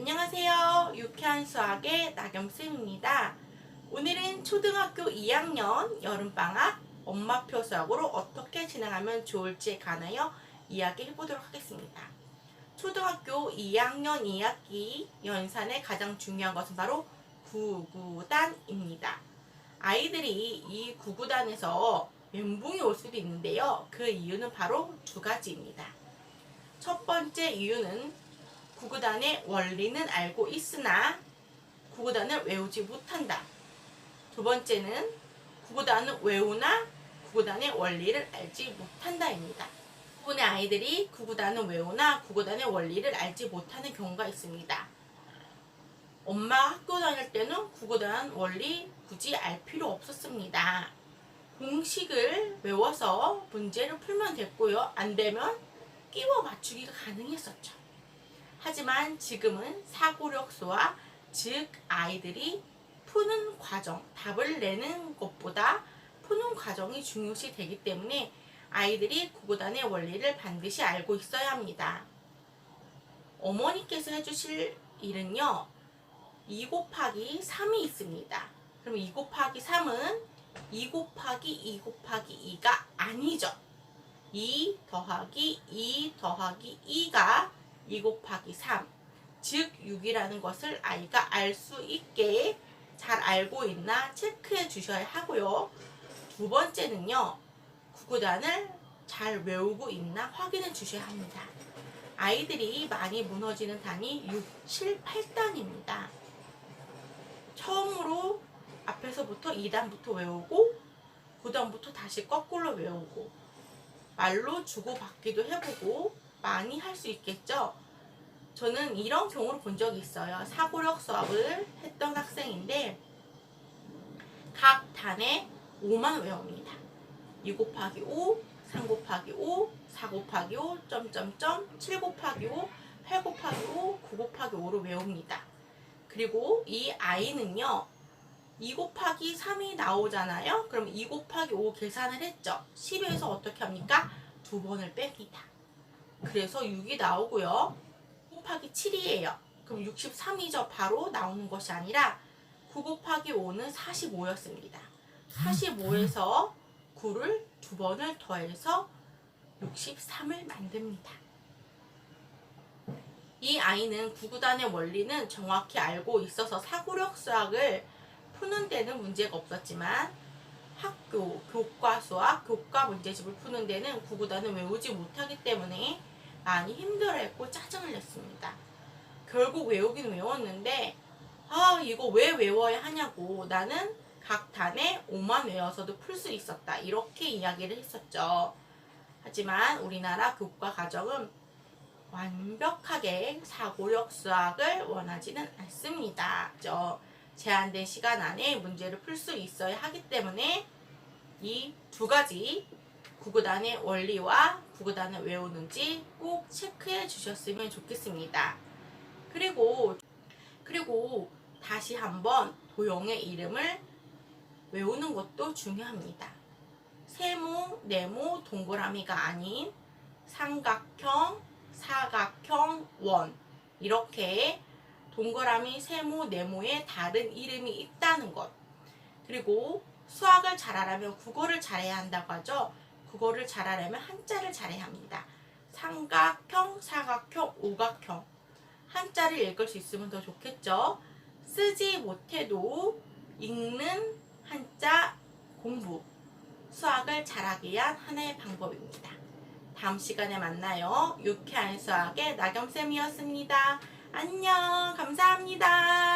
안녕하세요. 유쾌한 수학의 나겸쌤입니다. 오늘은 초등학교 2학년 여름방학 엄마표 수학으로 어떻게 진행하면 좋을지에 관하여 이야기해 보도록 하겠습니다. 초등학교 2학년 2학기 연산의 가장 중요한 것은 바로 구구단입니다. 아이들이 이 구구단에서 멘붕이 올 수도 있는데요. 그 이유는 바로 두 가지입니다. 첫 번째 이유는 구구단의 원리는 알고 있으나 구구단을 외우지 못한다. 두 번째는 구구단을 외우나 구구단의 원리를 알지 못한다입니다. 부분의 아이들이 구구단을 외우나 구구단의 원리를 알지 못하는 경우가 있습니다. 엄마 학교 다닐 때는 구구단 원리 굳이 알 필요 없었습니다. 공식을 외워서 문제를 풀면 됐고요. 안 되면 끼워 맞추기가 가능했었죠. 하지만 지금은 사고력 수와 즉 아이들이 푸는 과정, 답을 내는 것보다 푸는 과정이 중요시 되기 때문에 아이들이 구구단의 원리를 반드시 알고 있어야 합니다. 어머니께서 해주실 일은요, 2 곱하기 3이 있습니다. 그럼 2 곱하기 3은 2 곱하기 2 곱하기 2가 아니죠. 2 더하기 2 더하기 2가 2 곱하기 3, 즉 6이라는 것을 아이가 알 수 있게 잘 알고 있나 체크해 주셔야 하고요. 두 번째는요, 구구단을 잘 외우고 있나 확인해 주셔야 합니다. 아이들이 많이 무너지는 단이 6, 7, 8단입니다. 처음으로 앞에서부터 2단부터 외우고 9단부터 다시 거꾸로 외우고 말로 주고받기도 해보고 많이 할 수 있겠죠. 저는 이런 경우를 본 적이 있어요. 사고력 수업을 했던 학생인데 각 단에 5만 외웁니다. 2 곱하기 5, 3 곱하기 5, 4 곱하기 5, 점점점, 7 곱하기 5, 8 곱하기 5, 9 곱하기 5로 외웁니다. 그리고 이 아이는요. 2 곱하기 3이 나오잖아요. 그럼 2 곱하기 5 계산을 했죠. 10에서 어떻게 합니까? 두 번을 뺍니다. 그래서 6이 나오고요. 곱하기 7이에요. 그럼 63이죠. 바로 나오는 것이 아니라 9 곱하기 5는 45였습니다. 45에서 9를 두 번을 더해서 63을 만듭니다. 이 아이는 구구단의 원리는 정확히 알고 있어서 사고력 수학을 푸는 데는 문제가 없었지만 학교, 교과 수학, 교과 문제집을 푸는 데는 구구단을 외우지 못하기 때문에 많이 힘들어했고 짜증을 냈습니다. 결국 외우긴 외웠는데 아 이거 왜 외워야 하냐고 나는 각 단에 5만 외워서도 풀 수 있었다 이렇게 이야기를 했었죠. 하지만 우리나라 교과 과정은 완벽하게 사고력 수학을 원하지는 않습니다. 그죠? 제한된 시간 안에 문제를 풀 수 있어야 하기 때문에 이 두 가지 구구단의 원리와 구구단을 외우는지 꼭 체크해 주셨으면 좋겠습니다. 그리고 그리고 다시 한번 도형의 이름을 외우는 것도 중요합니다. 세모, 네모, 동그라미가 아닌 삼각형, 사각형, 원 이렇게 동그라미, 세모, 네모에 다른 이름이 있다는 것. 그리고 수학을 잘하려면 국어를 잘해야 한다고 하죠. 국어를 잘하려면 한자를 잘해야 합니다. 삼각형, 사각형, 오각형. 한자를 읽을 수 있으면 더 좋겠죠. 쓰지 못해도 읽는 한자 공부. 수학을 잘하기 위한 하나의 방법입니다. 다음 시간에 만나요. 유쾌한 수학의 나겸쌤이었습니다. 안녕. 감사합니다.